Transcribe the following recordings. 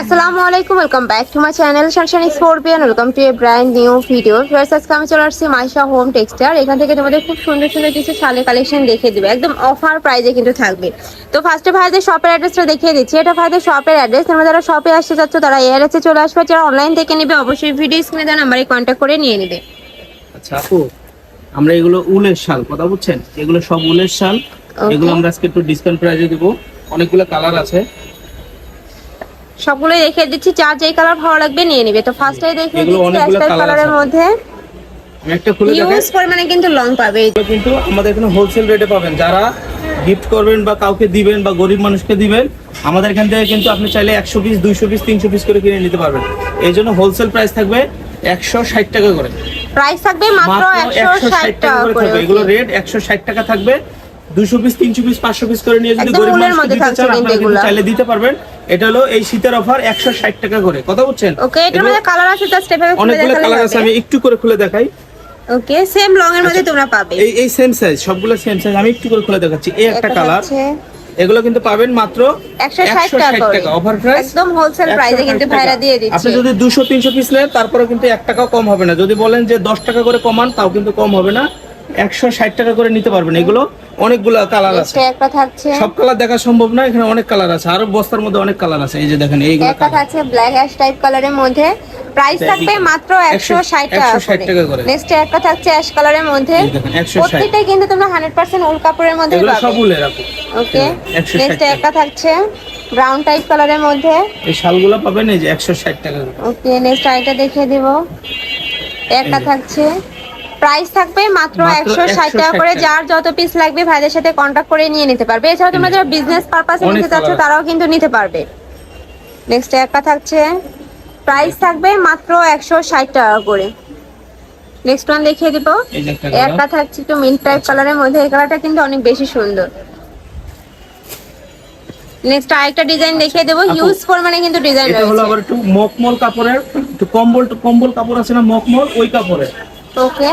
আসসালামু আলাইকুম welcome back to my channel Sunshine Scorpion welcome to a brand new video first আজকে আমি চলে আসছি মাইশা হোম টেক্সটার এখান থেকে তোমাদের খুব সুন্দর সুন্দর কিছু শালের কালেকশন দেখিয়ে দিবে। একদম অফার প্রাইজে কিন্তু থাকবে। তো ফার্স্টে ভাইদের শপের অ্যাড্রেসটা দেখিয়ে দিচ্ছি। এটা ভাইদের শপের অ্যাড্রেস তোমরা যারা শপে আসতে চাচ্ছ তারা এই অ্যাড্রেসে চলে আসবে। যারা অনলাইন থেকে নেবে অবশ্যই ভিডিও স্ক্রিনে দেওয়া নাম্বারে কন্ট্যাক্ট করে নিয়ে নেবে। আচ্ছা আপু আমরা এগুলো উলের শাল কথা বুঝছেন? এগুলো সব উলের শাল। এগুলো আমরা আজকে একটু ডিসকাউন্ট প্রাইসে দিব। অনেকগুলো কালার আছে। সবগুলোই দেখিয়ে দিচ্ছি যার যেই কালার ভালো লাগবে নিয়ে নেবে। তো ফার্স্টে দেখিয়ে দিচ্ছি কালারের মধ্যে। একটা খুলে দেখাই। ইউজ পরিমাণে কিন্তু লং পাবে। কিন্তু আমাদের এখানে হোলসেল রেটে পাবেন। যারা গিফট করবেন বা কাউকে দিবেন বা গরিব মানুষকে দিবেন আমাদের এখান থেকে কিন্তু আপনি চাইলে একশো পিস দুইশো পিস তিনশো পিস করে কিনে নিতে পারবেন। এই জন্য হোলসেল প্রাইস থাকবে একশো ষাট টাকা করে। প্রাইস থাকবে মাত্র একশো ষাট টাকা করে এগুলো রেট একশো ষাট টাকা থাকবে। দুশো পিস তিনশো পিস পাঁচশো পিস করে নিয়ে যদি গরিব উলের দিতে চান কিন্তু আপনারা চাইলে দিতে পারবেন। এটা হলো এই শীতের অফার একশো ষাট টাকা করে। কথা বুঝছেন? ওকে এটার মধ্যে কালার আছে জাস্ট এভাবে অনেকগুলো কালার আছে আমি একটু করে খুলে দেখাই। ওকে সেম লং এর মধ্যে তোমরা পাবে। এই এই সেম সাইজ সবগুলো সেম সাইজ আমি একটু করে খুলে দেখাচ্ছি। এই একটা কালার এগুলো কিন্তু পাবেন মাত্র 160 টাকা অফার প্রাইস একদম হোলসেল প্রাইসে কিন্তু ভাইরা দিয়ে দিচ্ছে। আপনি যদি দুশো তিনশো পিস নেন তারপরে কিন্তু এক টাকাও কম হবে না। যদি বলেন যে দশ টাকা করে কমান তাও কিন্তু কম হবে না। একশো ষাট টাকা করে নিতে পারবেন। এগুলো অনেকগুলো কালার আছে। একটা থাকছে সব কালার দেখা সম্ভব না এখানে অনেক কালার আছে। আরও বস্তার মধ্যে অনেক কালার আছে। এই যে দেখেন এইগুলো একটা থাকছে ব্ল্যাক অ্যাশ টাইপ কালারের মধ্যে প্রাইস থাকবে মাত্র একশো ষাট টাকা 160 টাকা করে। নেক্সট একটা থাকছে অ্যাশ কালারের মধ্যে। 160 প্রত্যেকটাই কিন্তু তোমরা হান্ড্রেড পার্সেন্ট উল কাপড়ের মধ্যে এগুলো সব উলের আপু ওকে 160 নেক্সট একটা থাকছে ব্রাউন টাইপ কালারের মধ্যে। এই শালগুলো পাবেন এই যে একশো ষাট টাকা ওকে নেক্সট আইটা দেখিয়ে দিব। একটা থাকছে প্রাইস থাকবে মাত্র একশো ষাট টাকা করে যার যত পিস লাগবে ভাইদের সাথে কন্ট্যাক্ট করে নিয়ে নিতে পারবে। এছাড়াও তোমরা যারা বিজনেস পারপাসে নিতে চাচ্ছ তারাও কিন্তু নিতে পারবে। নেক্সট একটা থাকছে প্রাইস থাকবে মাত্র একশো ষাট টাকা করে। নেক্সট ওয়ান দেখিয়ে দিব। একটা থাকছে একটু মিল্ক টাইপ কালারের মধ্যে এই কালারটা কিন্তু অনেক বেশি সুন্দর। নেক্সট আরেকটা ডিজাইন দেখিয়ে দেবো। হিউজ পরিমাণে কিন্তু ডিজাইন এটা হলো আবার একটু মকমল কাপড়ের একটু কম্বল কম্বল কাপড় আছে না মকমল ওই কাপড়ের। ওকে?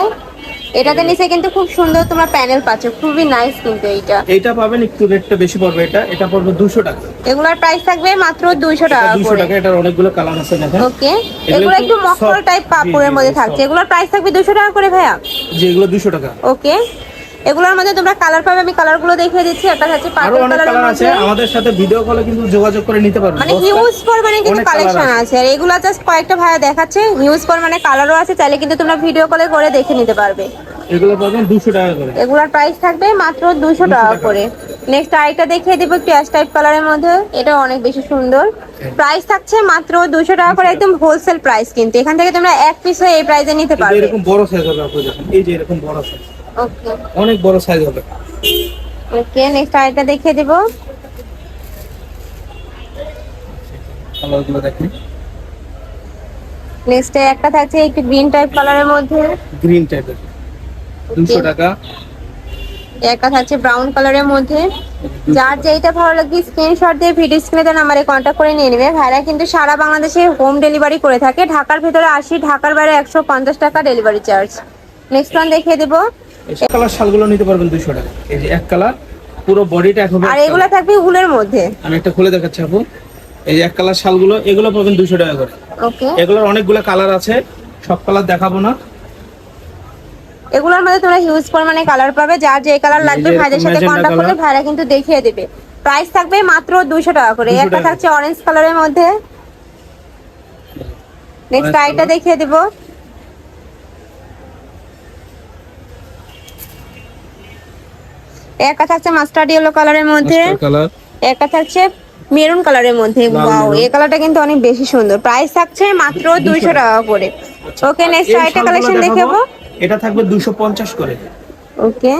এটাতে নিচে কিন্তু খুব সুন্দর তোমার প্যানেল পাচ্ছ। খুবই নাইস কিন্তু এইটা। এইটা পাবেন একটু রেটটা বেশি পড়বে এটা। এটা পড়বে দুশো টাকা। এগুলার প্রাইস থাকবে মাত্র দুইশো টাকা দুশো করে। টাকা এটার অনেকগুলো কালার আছে দেখেন। ওকে। এগুলো একটু মকল টাইপ পাপড়ের কাপড়ের মধ্যে থাকছে। এগুলোর প্রাইস থাকবে দুশো টাকা করে ভাইয়া? জি এগুলো দুশো টাকা। ওকে। এগুলোর মধ্যে তোমরা কালার পাবে আমি কালারগুলো দেখিয়ে দিচ্ছি। একটা আরও পার্পল কালার আছে আমাদের সাথে ভিডিও কলে কিন্তু যোগাযোগ করে নিতে পারবেন মানে হিউজ পরিমাণে কিন্তু কালেকশন আছে। আর এগুলো জাস্ট কয়েকটা ভাইয়া দেখাচ্ছে হিউজ পরিমাণে কালারও আছে চাইলে কিন্তু তোমরা ভিডিও কলে করে দেখে নিতে পারবে। এগুলো পাবেন দুশো টাকা করে। এগুলোর প্রাইস থাকবে মাত্র দুশো টাকা টাকা। করে। নেক্সট আরেকটা দেখিয়ে দিব একটু অ্যাশ টাইপ কালারের মধ্যে। এটা অনেক বেশি সুন্দর। প্রাইস থাকছে মাত্র দুশো টাকা করে একদম হোলসেল প্রাইস কিন্তু। এখান থেকে তোমরা এক পিস হয়ে এই প্রাইসে নিতে পারবে। এরকম বড় সাইজ হবে আপনি দেখেন। এই যে এরকম বড় সাইজ ওকে অনেক বড় সাইজ হবে। ওকে নেক্সট আরেকটা দেখিয়ে দিব। কালারগুলো দেখেন নেক্সট একটা থাকছে একটু গ্রিন টাইপ কালারের মধ্যে। গ্রিন টাইপের দুশো টাকা। একটা থাকছে ব্রাউন কালারের মধ্যে। যার যেটা ভালো লাগবে স্ক্রিনশট দিয়ে ভিডিও স্ক্রিনে দেওয়া নাম্বারে কন্ট্যাক্ট করে নিয়ে নেবে। ভাইরা কিন্তু সারা বাংলাদেশে হোম ডেলিভারি করে থাকে। ঢাকার ভিতরে আশি ঢাকার বাইরে একশো পঞ্চাশ টাকা ডেলিভারি চার্জ নেক্সট ওয়ান দেখিয়ে দেবো। এই কালার শালগুলো নিতে পারবেন দুশো টাকা। এই যে এক কালার পুরো বডিটা হবে আর এগুলো থাকবে উলের মধ্যে? আমি একটা খুলে দেখাচ্ছি আপু। এই যে এক কালার শালগুলো এগুলো পাবেন দুশো টাকা করে। ওকে। এগুলোর অনেকগুলো কালার আছে সব কালার দেখাবো না। এগুলোর মধ্যে তোমরা হিউজ পরিমাণে কালার পাবে যার যে কালার লাগবে ভাইদের সাথে কন্ট্যাক্ট করলে ভাইরা কিন্তু দেখিয়ে দেবে। প্রাইস থাকবে মাত্র দুশো টাকা করে। 200 একটা থাকছে অরেঞ্জ কালারের মধ্যে। নেক্সট আইটা দেখিয়ে দেবো। একটা থাকছে মাস্টার্ড ইয়েলো কালারের মধ্যে। কালার একটা থাকছে মেরুন কালারের মধ্যে। ওয়াও এই কালারটা কিন্তু অনেক বেশি সুন্দর। প্রাইস থাকছে মাত্র দুইশো টাকা। করে। ওকে নেক্সট আইটা কালেকশন দেখাবো। এটা থাকবে দুশো পঞ্চাশ করে। ওকে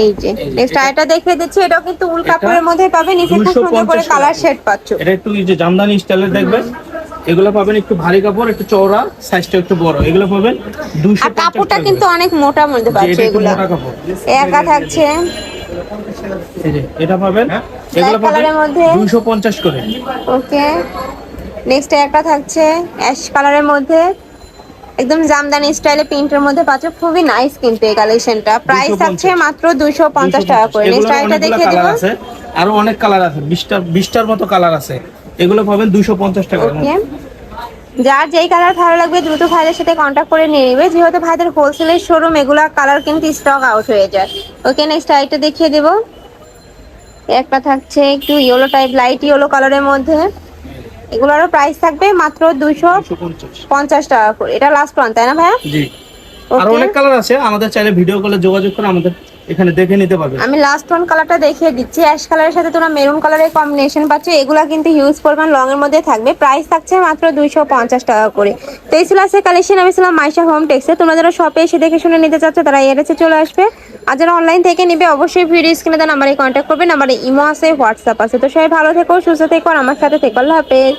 এই যে নেক্সট আইটা দেখিয়ে দিচ্ছি। এটাও কিন্তু উল কাপড়ের মধ্যে পাবে। নিচে খুব সুন্দর করে কালার শেড পাচ্ছ। এটা একটু এই যে জামদানি স্টাইলের দেখবেন এগুলো পাবেন একটু ভারী কাপড় একটু চওড়া সাইজটা একটু বড়। এগুলো পাবেন দুশো আর কাপড়টা কিন্তু অনেক মোটা মধ্যে পাচ্ছ এগুলা। মোটা কাপড়। একা থাকছে। এটা পাবেন। এগুলো পাবেন কালারের মধ্যে? দুশো পঞ্চাশ করে। ওকে। নেক্সট একটা থাকছে অ্যাশ কালারের মধ্যে। একদম জামদানি স্টাইলে প্রিন্টের মধ্যে পাচ্ছ। খুবই নাইস কিন্তু এই কালেকশনটা প্রাইস 250 থাকছে মাত্র দুশো পঞ্চাশ টাকা করে। নেক্সট আইটা দেখিয়ে কালার দেবো। আছে। আরও অনেক কালার আছে। বিশটা বিশটার মতো কালার আছে। এগুলো পাবেন দুশো পঞ্চাশ টাকা ওকে যার যেই কালার ভালো লাগবে দ্রুত ভাইদের সাথে কন্ট্যাক্ট করে নিয়ে নেবে। যেহেতু ভাইদের হোলসেলের শোরুম এগুলো কালার কিন্তু স্টক আউট হয়ে যায়। ওকে নেক্সট আইটা দেখিয়ে দেবো। একটা থাকছে একটু ইয়েলো টাইপ লাইট ইয়েলো কালারের মধ্যে। এগুলোরও প্রাইস থাকবে মাত্র দুশো দুশো পঞ্চাশ। টাকা করে। এটা লাস্ট ওয়ান তাই না ভাইয়া? জি। আর অনেক কালার আছে। আমাদের চাইলে ভিডিও কলে যোগাযোগ করে আমাদের এখানে দেখে নিতে পারবেন আমি লাস্ট ওয়ান কালারটা দেখিয়ে দিচ্ছি। অ্যাশ কালারের সাথে তোমরা মেরুন কালারের কম্বিনেশন পাচ্ছ। এগুলা কিন্তু হিউজ পরিমাণ লং এর মধ্যে থাকবে। প্রাইস থাকছে মাত্র দুইশো পঞ্চাশ টাকা করে। তো এই ছিল কালেকশন আমি ছিলাম মাইশা হোম টেক্সে তোমরা যারা শপে এসে দেখে শুনে নিতে চাচ্ছ, তারা এর চলে আসবে। আর যারা অনলাইন থেকে নিবে, অবশ্যই ভিডিও স্ক্রিনে দেওয়া নাম্বারে কন্ট্যাক্ট করবে। নাম্বারে ইমো আছে হোয়াটসঅ্যাপ আছে। তো সবাই ভালো থেকো, সুস্থ থেকো আমার সাথে থেকো। আল্লাহ হাফেজ।